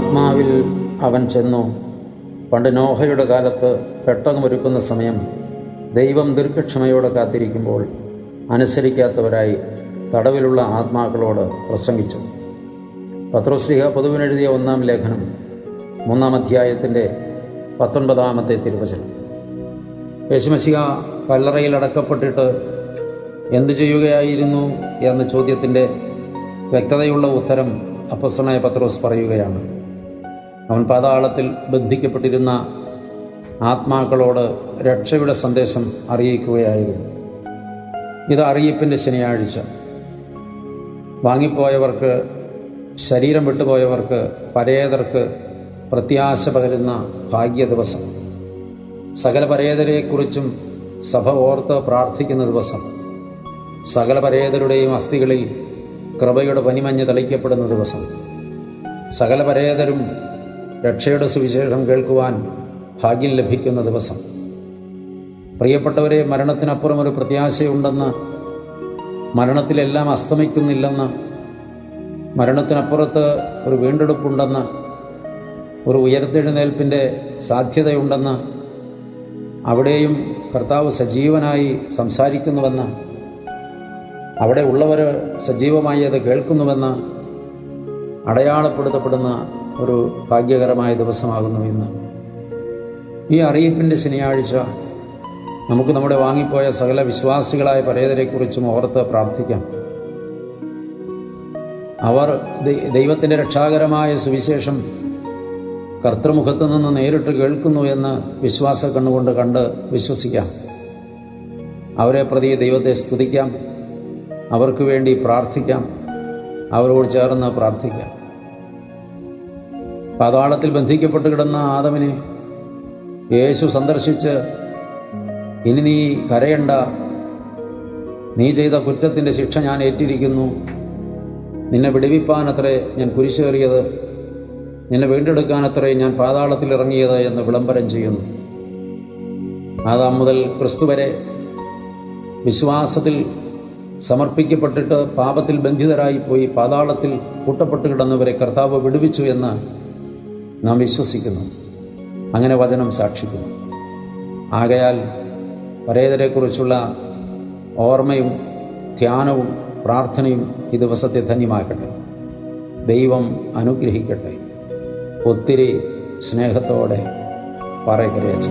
ആത്മാവിൽ അവൻ ചെന്നു. പണ്ട് നോഹയുടെ കാലത്ത് പെട്ടെന്ന് പെട്ടകമൊരുക്കുന്ന സമയം ദൈവം ദീർഘക്ഷമയോടെ കാത്തിരിക്കുമ്പോൾ അനുസരിക്കാത്തവരായി തടവിലുള്ള ആത്മാക്കളോട് പ്രസംഗിച്ചു. പത്രശ്രീഹ പൊതുവിനെഴുതിയ ഒന്നാം ലേഖനം മൂന്നാം അധ്യായത്തിന്റെ പത്തൊൻപതാമത്തെ തിരുവചനം. യേശുമശിഹ കല്ലറയിൽ അടക്കപ്പെട്ടിട്ട് എന്തു ചെയ്യുകയായിരുന്നു എന്ന ചോദ്യത്തിന്റെ വ്യക്തതയുള്ള ഉത്തരം അപ്പസ്വനായ പത്രോസ് പറയുകയാണ്. അവൻ പാതാളത്തിൽ ബന്ധിക്കപ്പെട്ടിരുന്ന ആത്മാക്കളോട് രക്ഷയുടെ സന്ദേശം അറിയിക്കുകയായിരുന്നു. ഇത് അറിയിപ്പിന്റെ ശനിയാഴ്ച. വാങ്ങിപ്പോയവർക്ക് ശരീരം വിട്ടുപോയവർക്ക് പരേതർക്ക് പ്രത്യാശ പകരുന്ന ഭാഗ്യ ദിവസം. സകല പരേതരെക്കുറിച്ചും സഭ ഓർത്ത് പ്രാർത്ഥിക്കുന്ന ദിവസം. സകല പരേതരുടെയും അസ്ഥികളിൽ കൃപയുടെ പനിമഞ്ഞ് തളിക്കപ്പെടുന്ന ദിവസം. സകല പരേതരും രക്ഷയുടെ സുവിശേഷം കേൾക്കുവാൻ ഭാഗ്യം ലഭിക്കുന്ന ദിവസം. പ്രിയപ്പെട്ടവരെ മരണത്തിനപ്പുറം ഒരു പ്രത്യാശയുണ്ടെന്ന് മരണത്തിലെല്ലാം അസ്തമിക്കുന്നില്ലെന്ന് മരണത്തിനപ്പുറത്ത് ഒരു വീണ്ടെടുപ്പുണ്ടെന്ന് ഒരു ഉയർത്തെഴുന്നേൽപ്പിന്റെ സാധ്യതയുണ്ടെന്ന് അവിടെയും കർത്താവ് സജീവനായി സംസാരിക്കുന്നുവെന്ന് അവിടെ ഉള്ളവർ സജീവമായി അത് കേൾക്കുന്നുവെന്ന് അടയാളപ്പെടുത്തപ്പെടുന്ന ഒരു ഭാഗ്യകരമായ ദിവസമാകുന്നു ഇന്ന്. ഈ അറിയിപ്പിന്റെ ശനിയാഴ്ച നമുക്ക് നമ്മുടെ വാങ്ങിപ്പോയ സകല വിശ്വാസികളായ പരേതരെക്കുറിച്ചും ഓർത്ത് പ്രാർത്ഥിക്കാം. അവർ ദൈവത്തിന്റെ രക്ഷാകരമായ സുവിശേഷം കർത്തൃമുഖത്തു നിന്ന് നേരിട്ട് കേൾക്കുന്നു എന്ന് വിശ്വാസ കണ്ണുകൊണ്ട് കണ്ട് വിശ്വസിക്കാം. അവരെ പ്രതി ദൈവത്തെ സ്തുതിക്കാം. അവർക്ക് വേണ്ടി പ്രാർത്ഥിക്കാം. അവരോട് ചേർന്ന് പ്രാർത്ഥിക്കാം. പാതാളത്തിൽ ബന്ധിക്കപ്പെട്ട് കിടന്ന ആദമിനെ യേശു സന്ദർശിച്ച് ഇനി നീ കരയണ്ട. നീ ചെയ്ത കുറ്റത്തിന്റെ ശിക്ഷ ഞാൻ ഏറ്റിരിക്കുന്നു. നിന്നെ വിടുവിപ്പാനത്രേ ഞാൻ കുരിശേറിയത്. നിന്നെ വീണ്ടെടുക്കാൻ അത്രേ ഞാൻ പാതാളത്തിൽ ഇറങ്ങിയത് എന്ന് വിളംബരം ചെയ്യുന്നു. ആദാം മുതൽ ക്രിസ്തു വരെ വിശ്വാസത്തിൽ സമർപ്പിക്കപ്പെട്ടിട്ട് പാപത്തിൽ ബന്ധിതരായി പോയി പാതാളത്തിൽ കൂട്ടപ്പെട്ട് കിടന്നവരെ കർത്താവ് വിടുവിച്ചു എന്ന് നാം വിശ്വസിക്കുന്നു. അങ്ങനെ വചനം സാക്ഷിക്കുന്നു. ആകയാൽ പരേതരെക്കുറിച്ചുള്ള ഓർമ്മയും ധ്യാനവും പ്രാർത്ഥനയും ഈ ദിവസത്തെ ധന്യമാക്കട്ടെ. ദൈവം അനുഗ്രഹിക്കട്ടെ. ഒത്തിരി സ്നേഹത്തോടെ പറയക്കരയച്ചു